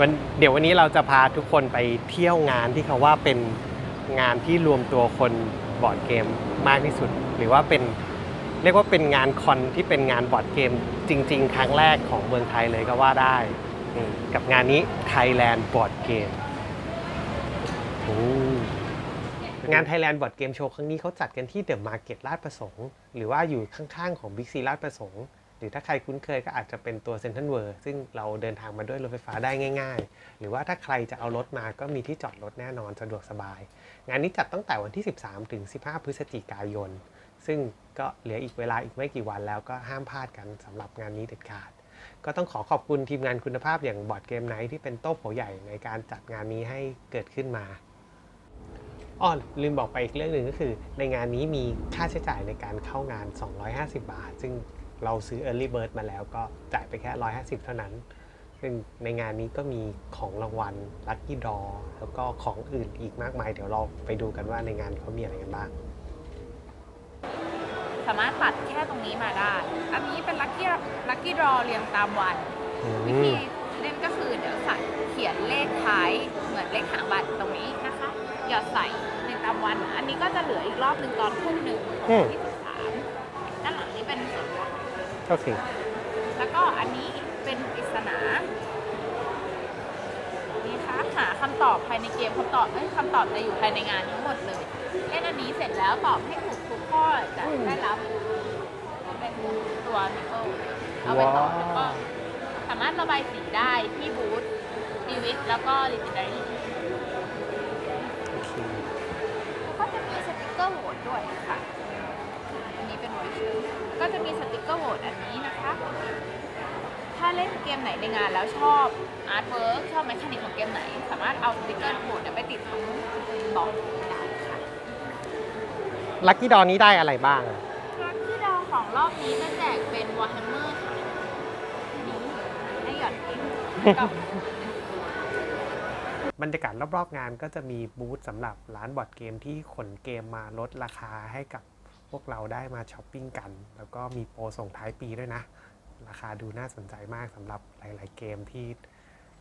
วันเดี๋ยววันนี้เราจะพาทุกคนไปเที่ยวงานที่เขาว่าเป็นงานที่รวมตัวคนบอร์ดเกมมากที่สุด หรือว่าเป็นเรียกว่าเป็นงานคอนที่เป็นงานบอร์ดเกมจริง ๆ ครั้งแรกของเมืองไทยเลยก็ว่าได้กับงานนี้ Thailand Board Game โอ้งาน Thailand Board Game Show ครั้งนี้เขาจัดกันที่เดอะมาร์เก็ตลาดประสงค์ หรือว่าอยู่ข้างๆของ Big C ลาดประสงค์ หรือถ้าใครคุ้นเคยก็อาจจะเป็นตัวเซนทรัลเวิร์ซึ่งเราเดินทางมาด้วยรถไฟฟ้าได้ง่าย ๆ หรือว่าถ้าใครจะเอารถมาก็มีที่จอดรถแน่นอนสะดวกสบาย งานนี้จัดตั้งแต่วันที่ 13 ถึง 15 พฤศจิกายน ซึ่งก็เหลืออีกเวลาอีกไม่กี่วันแล้วก็ห้ามพลาดกันสำหรับงานนี้เด็ดขาด ก็ต้องขอขอบคุณทีมงานคุณภาพอย่างบอร์ดเกมไนท์ที่เป็นโต๊ะโผใหญ่ในการจัดงานนี้ให้เกิดขึ้นมาอ้อลืมบอกไปอีกเรื่องหนึ่งก็คือ ในงานนี้มีค่าใช้จ่ายในการเข้างาน 250 บาท ซึ่ง เราซื้อ Early Bird มาแล้วก็จ่ายไปแค่ 150 เท่านั้น ซึ่งในงานนี้ก็มีของรางวัล Lucky d r a w แล้วก็ของอื่นอีกมากมาย เดี๋ยวเราไปดูกันว่าในงานเขามีอะไรกันบ้าง สามารถตัดแค่ตรงนี้มาได้ อันนี้เป็นลัคกี้ลัคกี้ดรอเรียงตามวัน วิธีเล่นก็คือเดี๋ยวใส่เขียนเลขท้ายเหมือนเลขหางบัตรตรงนี้นะคะหยอดใส่ในตามวัน อันนี้ก็จะเหลืออีกรอบหนึ่งตอนทุ่มหนึ่งของอืมวันที่สิบสามด้านหลังนี้เป็นส่วนลด โอเคแล้วก็อันนี้เป็นปริศนา นี่คะหาคำตอบภายในเกมคำตอบเอ้ยคำตอบจะอยู่ภายในงานทั้งหมดเลย เล่นอันนี้เสร็จแล้วตอบให้ถูกทุกข้อจะได้รับเป็นตัวนิโกเอาไปต่อแล้วก็สามารถระบายสีได้ที่บูธดีวิทแล้วก็ลิจิไดรี่ก็จะมีสติกเกอร์โหวตด้วยค่ะ ก็จะมีสติกเกอร์โหวตอันนี้นะคะ ถ้าเล่นเกมไหนในงานแล้วชอบอาร์ตเวิร์กชอบแมคานิกของเกมไหน สามารถเอาสติกเกอร์โหวตเนี่ยไปติดทั้งบอร์ดได้ค่ะลัคกี้ดอนี้ได้อะไรบ้างอะลัคกี้ดาวของรอบนี้จะแจกเป็นวอ r แฮมเมอร์ค่ะนี่ให้หยอดเองกับบรรยากาศรอบๆงานก็จะมีบูธสำหรับร้านบอร์ดเกมที่ขนเกมมาลดราคาให้กับพ วกเราได้มาช้อปปิ้งกัน แล้วก็มีโปรส่งท้ายปีด้วยนะ ราคาดูน่าสนใจมากสำหรับหลาย ๆ เกมที่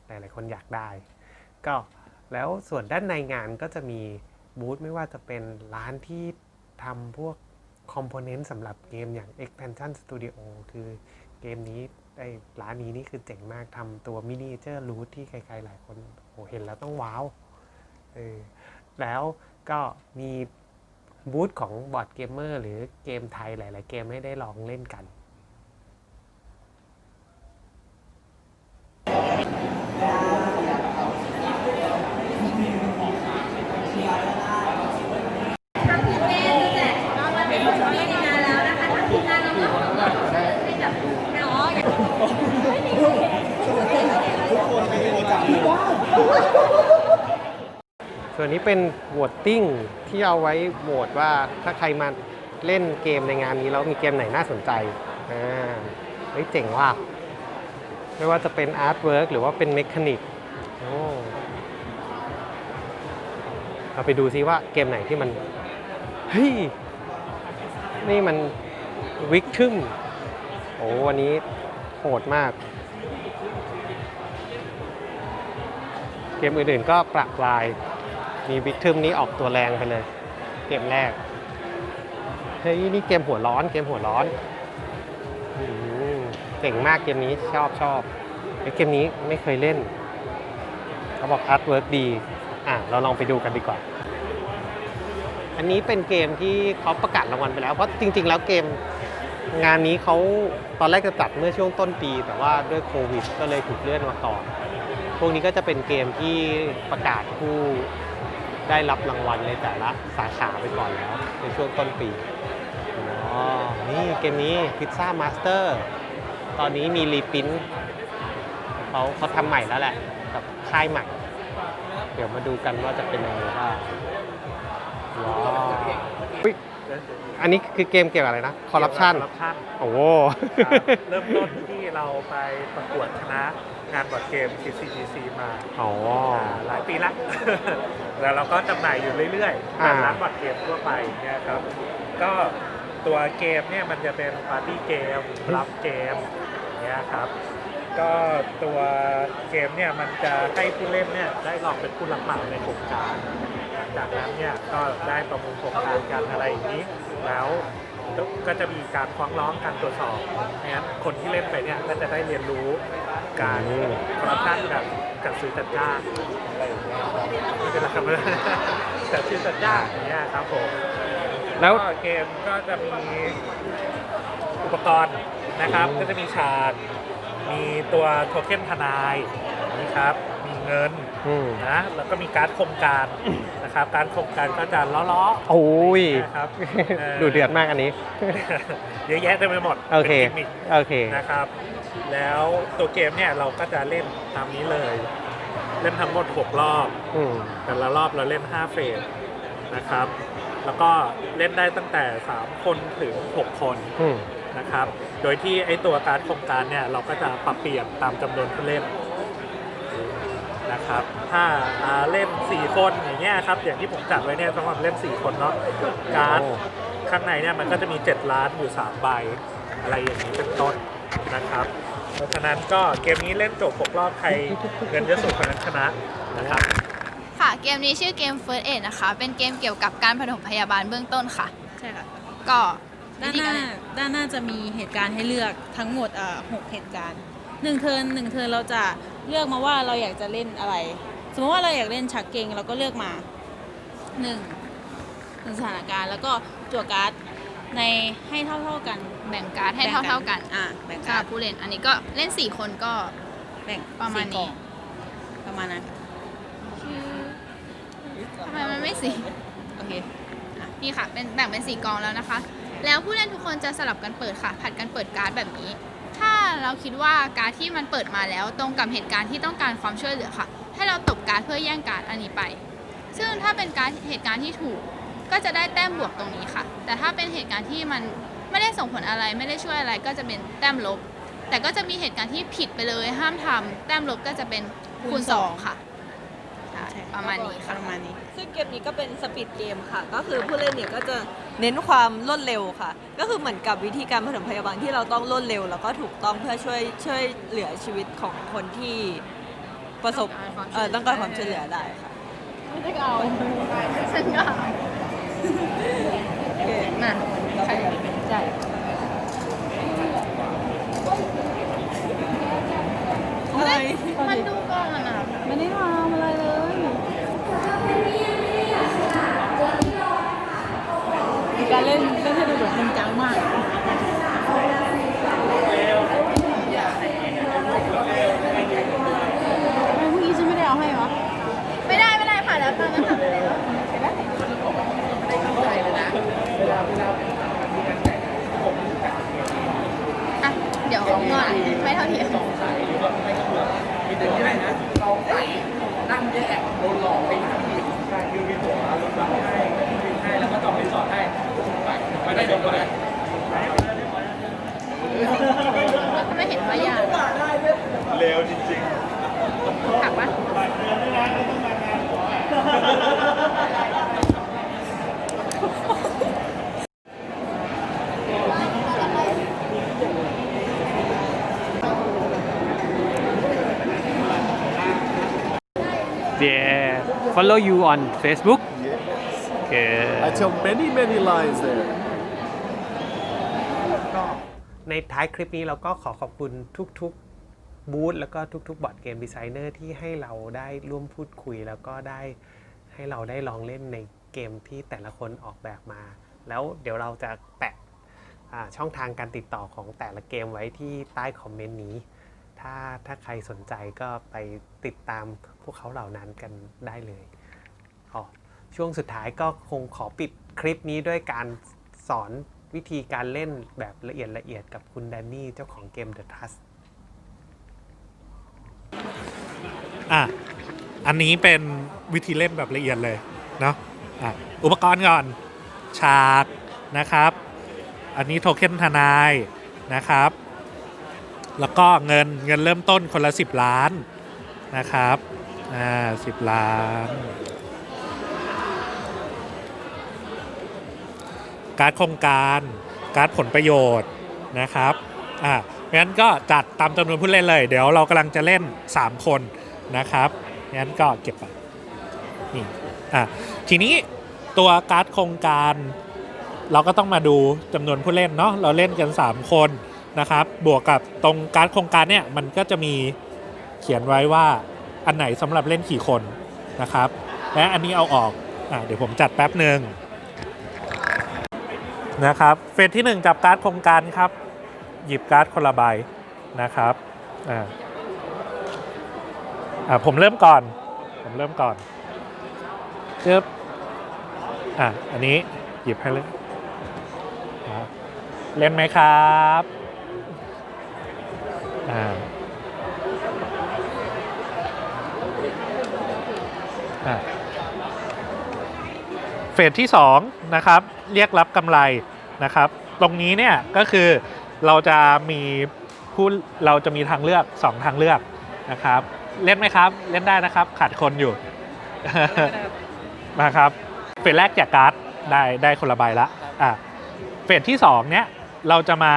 หลาย ๆ คนอยากได้ ก็แล้วส่วนด้านในงานก็จะมีบูธไม่ว่าจะเป็นร้านที่ทำพวกคอมโพเนนต์สำหรับเกมอย่าง Expansion Studio คือเกมนี้ไอ้ร้านนี้นี่คือเจ๋งมากทำตัวมินิเจอร์รูทที่ใครๆหลายคนโหเห็นแล้วต้องว้าวเออแล้วก็มี บูธของบอร์ดเกมเมอร์หรือเกมไทยหลาย ๆ เกมให้ได้ลองเล่นกัน ส่วนนี้เป็นโหวตติ้งที่เอาไว้โหวตว่าถ้าใครมาเล่นเกมในงานนี้แล้วมีเกมไหนน่าสนใจอ่าเฮ้ยเจ๋งว่ะไม่ว่าจะเป็นอาร์ตเวิร์กหรือว่าเป็นเมคานิกโอ้เราไปดูซิว่าเกมไหนที่มัน เฮ้ย นี่มันวิกทึมโอ้วันนี้โหดมาก เกมอื่นๆก็ปรับลาย มีวิกทึมนี้ออกตัวแรงไปเลย เกมแรก เฮ้ย นี่เกมหัวร้อน เกมหัวร้อนเจ๋งมากเกมนี้ชอบชอบเกมนี้ไม่เคยเล่น เขาบอกอาร์ตเวิร์กดี อะ เราลองไปดูกันดีกว่า อันนี้เป็นเกมที่เขาประกาศรางวัลไปแล้ว เพราะจริง ๆ แล้วเกมงานนี้เขาตอนแรกจะจัดเมื่อช่วงต้นปี แต่ว่าด้วยโควิด ก็เลยถูกเลื่อนมาก่อน พวกนี้ก็จะเป็นเกมที่ประกาศผู้ ได้รับรางวัลในแต่ละสาขาไปก่อนแล้ว ในช่วงต้นปีอ๋อนี่เกมนี้พิซซ่ามาสเตอร์ตอนนี้มีรีปรินท์เขาเขาทำใหม่แล้วแหละกับค่ายใหม่ เดี๋ยวมาดูกันว่าจะเป็นยังไงบ้างว้าวอุ๊ยอันนี้คือเกมเกี่ยวกับอะไรนะคอร์รัปชันคอร์รัปชันโอ้โห เริ่มต้นที่เราไปประกวดชนะ งานบอร์ดเกม CCGC มาอ๋อ หลายปีละ แล้วเราก็จำหน่ายอยู่เรื่อยๆอ่าตามร้านบอร์ดเกมทั่วไปเนี่ยครับ ก็ตัวเกมเนี่ยมันจะเป็นปาร์ตี้เกมรับเกมอย่างเนี่ยครับ ก็ตัวเกมเนี่ยมันจะให้ผู้เล่นเนี่ยได้ลองเป็นผู้รับเหมาในโครงการหลังจากนั้นเนี่ยก็ได้ประมูลโครงการกันอะไรอย่างนี้ แล้ว ก็จะมีการฟ้องร้องการตรวจสอบงั้นคนที่เล่นไปเนี่ยก็จะได้เรียนรู้การอืมคอร์รัปชันแบบจัดซื้อจัดจ้างอะไรอย่างเงี้ยไม่เป็นไรครับจัดซื้อจัดจ้างอย่างเงี้ยครับผมแล้วก็เกมก็จะมีอุปกรณ์นะครับ ก็จะมีฉากมีตัวโทเค็นทนายนี่ครับมี เงินอืมนะแล้วก็มีการดโครงการนะครับการดโครงการก็จะล้อๆโอ้ยนะครับเอ่อดูเดือดมากอันนี้ เยอะแยะเต็มไปหมดโอเค ป็นกิมมิคโอเค นะครับ แล้วตัวเกมเนี่ยเราก็จะเล่นตามนี้เลย เล่นทั้งหมด 6 รอบ อืม แต่ละรอบเราเล่น 5 เฟสนะครับ แล้วก็เล่นได้ตั้งแต่ 3 คนถึง 6 คนอืม นะครับ โดยที่ไอตัวการดโครงการเนี่ยเราก็จะปรับเปลี่ยนตามจำนวนผู้เล่นนะ ครับถ้าอ่าเล่น4คนอย่างเงี้ยครับอย่างที่ผมจัดไว้เนี่ยสำหรับเล่น4คนเนาะการ์ดโอ้ ข้างในเนี่ยมันก็จะมี 7 ล้านอยู่ 3 ใบ อะไรอย่างนี้เป็นต้นนะครับเพราะฉะนั้นก็เกมนี้เล่นจบ6รอบใครเงินเยอะสุดคนนั้นชนะนะครับ ค่ะ เกมนี้ชื่อเกม First Aid นะคะ เป็นเกมเกี่ยวกับการผถมพยาบาลเบื้องต้นค่ะ ใช่ค่ะก็ด้านวิธีหกรน้าเล่นด้านหน้าจะมีเหตุการณ์ให้เลือกทั้งหมดเอ่อหกเหตุการณ์หนึ่งเทิร์นหนึ่งเทิร์นเราจะ เลือกมาว่าเราอยากจะเล่นอะไร สมมติว่าเราอยากเล่นชักเกงเราก็เลือกมาหนึ่งหนึ่งสถานการณ์แล้วก็จั่วการ์ดในให้เท่าๆกันแบ่งการ์ดให้แบ่งเท่าๆกันอ่าแบ่งสำหการ์รัดบผู้เล่น อันนี้ก็เล่น 4 คนก็ แบ่งประมาณสี่กล่นี้องประมาณนั้นค่ะทำไมมันไม่สีโอเคนี่ค่ะเป็นแบ่งเป็นสี่กองแล้วนะคะ แล้วผู้เล่นทุกคนจะสลับกันเปิดค่ะ ผัดกันเปิดการ์ดแบบนี้ ถ้าเราคิดว่าการ์ดที่มันเปิดมาแล้วตรงกับเหตุการณ์ที่ต้องการความช่วยเหลือค่ะ ให้เราตบการ์ดเพื่อแย่งการ์ดอันนี้ไป ซึ่งถ้าเป็นการ์ดเหตุการณ์ที่ถูก ก็จะได้แต้มบวกตรงนี้ค่ะ แต่ถ้าเป็นเหตุการณ์ที่มันไม่ได้ส่งผลอะไรไม่ได้ช่วยอะไรก็จะเป็นแต้มลบ แต่ก็จะมีเหตุการณ์ที่ผิดไปเลยห้ามทำแต้มลบก็จะเป็นคูณสองค่ะใช่ประมาณนี้ค่ะ เกมนี้ก็เป็นสปีดเกมค่ะ ก็คือผู้เล่นเนี่ยก็จะเน้นความรวดเร็วค่ะ ก็คือเหมือนกับวิธีการผสมพยาบาลที่เราต้องรวดเร็ว แล้วก็ถูกต้องเพื่อช่วยช่วยเหลือชีวิตของคนที่ประสบต้องการความช่วยเหลือเออต้องการความช่วยเหลือได้ค่ะฉันก็เอาน่ะใครใช่อะไรมันดูก่อนอะ ไม่ได้ทำอะไรเลยมีการเล่นเล่นให้ดูแบบจ ริงจังมากพรุ่งนี้ฉันไม่ได้เอาให้วะไม่ได้ไม่ได้ผ่านแล้วตอนนั้นผ่านแล้วอะเดี๋ยวงอนไม่เท่าเทียม ไม่เห็นว่ายากเร็วจริงๆถักปะ Yeah follow you on Facebook I tell many, many lies there. ในท้ายคลิปนี้เราก็ขอขอบคุณทุกๆบูธแล้วก็ทุกๆบอร์ดเกมดีไซเนอร์ที่ให้เราได้ร่วมพูดคุย แล้วก็ได้ให้เราได้ลองเล่นในเกมที่แต่ละคนออกแบบมา แล้วเดี๋ยวเราจะแปะช่องทางการติดต่อของแต่ละเกมไว้ที่ใต้คอมเมนต์นี้ ถ้าถ้าใครสนใจก็ไปติดตามพวกเขาเหล่านั้นกันได้เลยอ๋อช่วงสุดท้ายก็คงขอปิดคลิปนี้ด้วยการสอน วิธีการเล่นแบบละเอียดละเอียดกับคุณแดนนี่เจ้าของเกม The Trust อะ อันนี้เป็นวิธีเล่นแบบละเอียดเลยเนาะอะอุปกรณ์ก่อน ฉากนะครับ อันนี้โทเค็นทนายนะครับ แล้วก็เงินเงินเริ่มต้นคนละ 10 ล้านนะครับ อ่าสิบล้าน การ์ดโครงการ การ์ดผลประโยชน์นะครับอ่างั้นก็จัดตามจำนวนผู้เล่นเลย เดี๋ยวเรากำลังจะเล่น 3 คนนะครับงั้นก็เก็บไปนี่อะทีนี้ตัวการ์ดโครงการ เราก็ต้องมาดูจำนวนผู้เล่นเนาะเราเล่นกัน 3 คนนะครับ บวกกับตรงการ์ดโครงการเนี่ยมันก็จะมีเขียนไว้ว่าอันไหนสำหรับเล่นกี่คนนะครับ และอันนี้เอาออกอะเดี๋ยวผมจัดแป๊บหนึ่ง นะครับเฟสที่ 1 จับการ์ดโครงการครับ หยิบการ์ดคนละใบนะครับอ่าอ่าผมเริ่มก่อน ผมเริ่มก่อนจึ๊บอะอันนี้หยิบให้เลยครับเล่นไหมครับอ่าอะ เฟสที่2นะครับเรียกรับกำไรนะครับ ตรงนี้เนี่ยก็คือเราจะมีผู้เราจะมีทางเลือก 2 ทางเลือกนะครับ เล่นไหมครับเล่นได้นะครับ ขาดคนอยู่นะครับเฟสแรกแจกการ์ดได้ได้คนละใบละอะเฟสที่2เนี้ยเราจะมา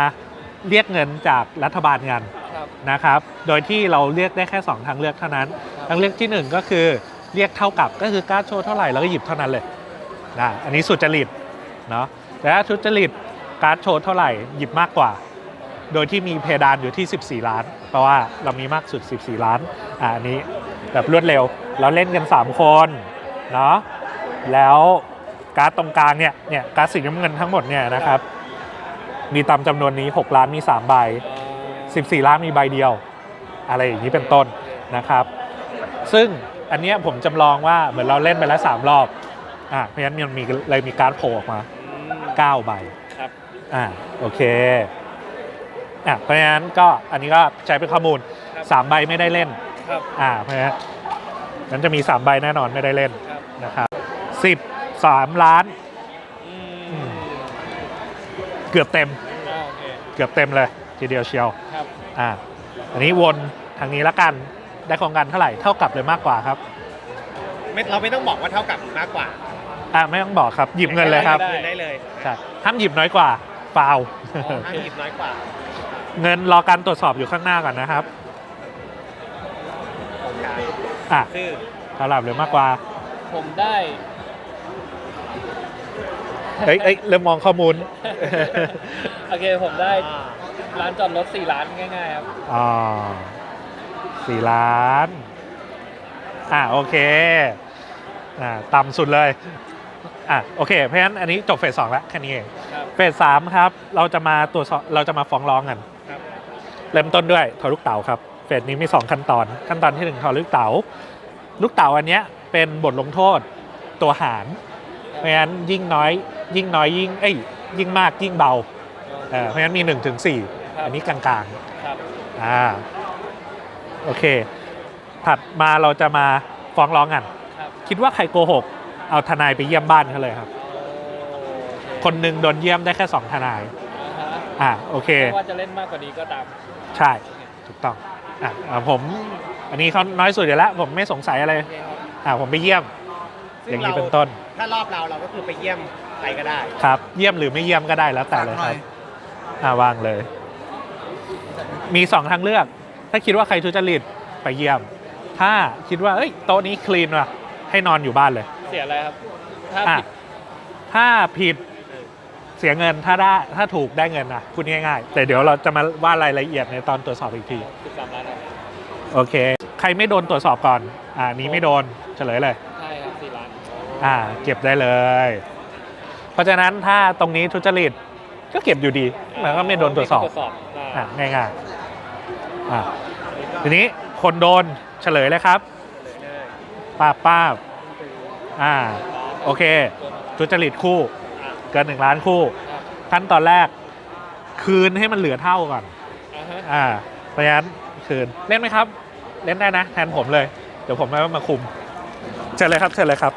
เรียกเงินจากรัฐบาลกันนะครับ โดยที่เราเรียกได้แค่ 2 ทางเลือกเท่านั้น ทางเลือกที่ 1 ก็คือเรียกเท่ากับก็คือการ์ดโชว์เท่าไหร่เราก็หยิบเท่านั้นเลย นะอันนี้สุจริตเนาะแต่ถ้าทุจริตการ์ดโชว์เท่าไหร่หยิบมากกว่า โดยที่มีเพดานอยู่ที่ 14 ล้าน เพราะว่าเรามีมากสุด 14 ล้านอ่าอันนี้แบบรวดเร็ว เราเล่นกัน 3 คนเนาะแล้วการ์ดตรงกลางเนี่ยเนี่ยการ์ดสีน้ำเงินทั้งหมดเนี่ยนะครับมีตามจำนวนนี้ 6 ล้านมี 3 ใบ 14 ล้านมีใบเดียว อะไรอย่างนี้เป็นต้นนะครับ ซึ่งอันเนี้ยผมจำลองว่าเหมือนเราเล่นไปแล้ว 3 รอบ อ่าเพราะฉะนั้นมันมีเลยมีการ์ดโผล่ออกมา9ใบครับอ่าโอเคอะเพราะฉะนั้นก็อันนี้ก็ใช้เป็นข้อมูลครับ3ใบไม่ได้เล่นครับอ่าเพราะฉะนั้นนั้นจะมี3ใบแน่นอนไม่ได้เล่นครับนะครับสิบสามล้านอืมเกือบเต็มอ่าโอเคเกือบเต็มเลยทีเดียวเชียวครับอ่าอันนี้วนทางนี้ละกันได้โครงการเท่าไหร่เท่ากับเลยมากกว่าครับไม่เราไม่ต้องบอกว่าเท่ากับมากกว่า อ่าไม่ต้องบอกครับหยิบเงินเลยครับได้ได้เลยใช่ห้ามหยิบน้อยกว่าฟาวอ๋อห้ามหยิบน้อยกว่า เงินรอการตรวจสอบอยู่ข้างหน้าก่อนนะครับโครงการอะคือเท่าไหร่หรือมากกว่า ผมได้เอ้ยเอ้ยเริ่มมองข้อมูล โอเค ผมได้อ่าร้านจอดรถ4ล้านง่ายๆครับ อ๋อสี่ล้าน อะโอเค อ่าต่ำสุดเลย อะโอเค เพราะฉะนั้นอันนี้จบเฟสสองแล้วแค่นี้เองครับ เฟสสามครับ เราจะมาตรวจสอบเราจะมาฟ้องร้องกัน ครับ เริ่มต้นด้วยทอลูกเต๋าครับ เฟสนี้มี 2 ขั้นตอน ขั้นตอนที่ 1ทอลูกเต๋าลูกเต๋าอันเนี้ยเป็นบทลงโทษตัวหารเพราะฉะนั้นยิ่งน้อยยิ่งน้อยยิ่งเอ้ยยิ่งมากยิ่งเบาเออเพราะฉะนั้นมี1ถึง4อันนี้กลางครับ ๆอ่าโอเค ถัดมาเราจะมาฟ้องร้องกัน ครับ คิดว่าใครโกหก เอาทนายไปเยี่ยมบ้านเขาเลยครับ คนหนึ่งโดนเยี่ยมได้แค่2ทนายอ่าฮะอ่าโอเค ไม่ว่าจะเล่นมากกว่านี้ก็ตาม ใช่ ถูกต้อง อะอะผม อันนี้เขาน้อยสุดอยู่แล้ว ผมไม่สงสัยอะไร อ่าผมไปเยี่ยมอย่างนี้เป็นต้น ถ้ารอบเราเราก็คือไปเยี่ยมใครก็ได้ ครับ เยี่ยมหรือไม่เยี่ยมก็ได้แล้วแต่เลยครับ อ่าวางเลย มีสองทางเลือก ถ้าคิดว่าใครทุจริตไปเยี่ยม ถ้าคิดว่าเอ้ยโต๊ะนี้คลีนว่ะ ให้นอนอยู่บ้านเลย เสียอะไรครับ ถ้าอะผิดถ้าผิดเสียเงินถ้าได้ถ้าถูกได้เงินนะพูดง่ายๆ แต่เดี๋ยวเราจะมาว่ารายละเอียดในตอนตรวจสอบอีกที13ล้านครับโอเค ใครไม่โดนตรวจสอบก่อน อ่านี้ไม่โดนเฉลยเลย ใช่ครับ4ล้านอ่า เก็บได้เลย เพราะฉะนั้นถ้าตรงนี้ทุจริตก็เก็บอยู่ดี มันก็ไม่โดนตรวจสอบตรวจสอบได้อะง่ายๆอะทีนี้คนโดนเฉลยเลยครับ ป้าบป้าบ อ่าโอเคทุจริตคู่ เกินหนึ่งล้านคู่ครับขั้นตอนแรก คืนให้มันเหลือเท่าก่อนอ่าฮะอ่าเพราะฉะนั้นคืนเล่นไหมครับ เล่นได้นะ แทนผมเลย เดี๋ยวผมมามาคุมเชิญเลยครับเชิญเลยครับ